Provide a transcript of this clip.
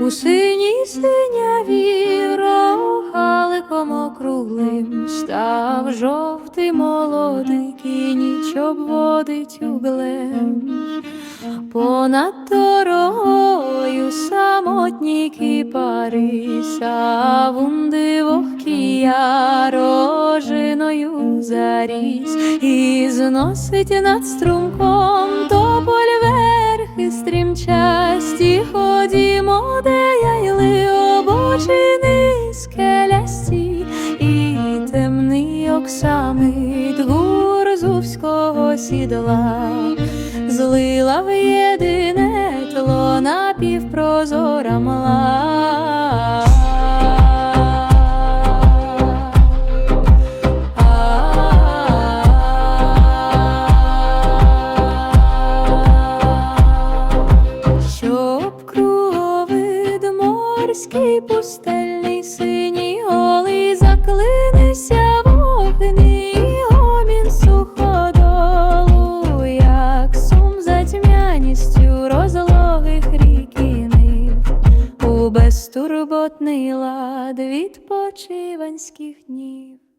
у синій синя віра, галиком округлим став жовтий молодик і ніч обводить углем. Понад дорогою самотній кіпари, савунди вогкія рожиною заріс і зносить над струмком тополь верхи стрімчасті ході де яйли обочини скелясті, і темний оксамит гурзувського сідла злила в єдине тло напівпрозора мла. Морський пустельний синій голий заклинися вогни, і суходолу, як сум за тьмяністю розлогих у безтурботний лад відпочиванських днів.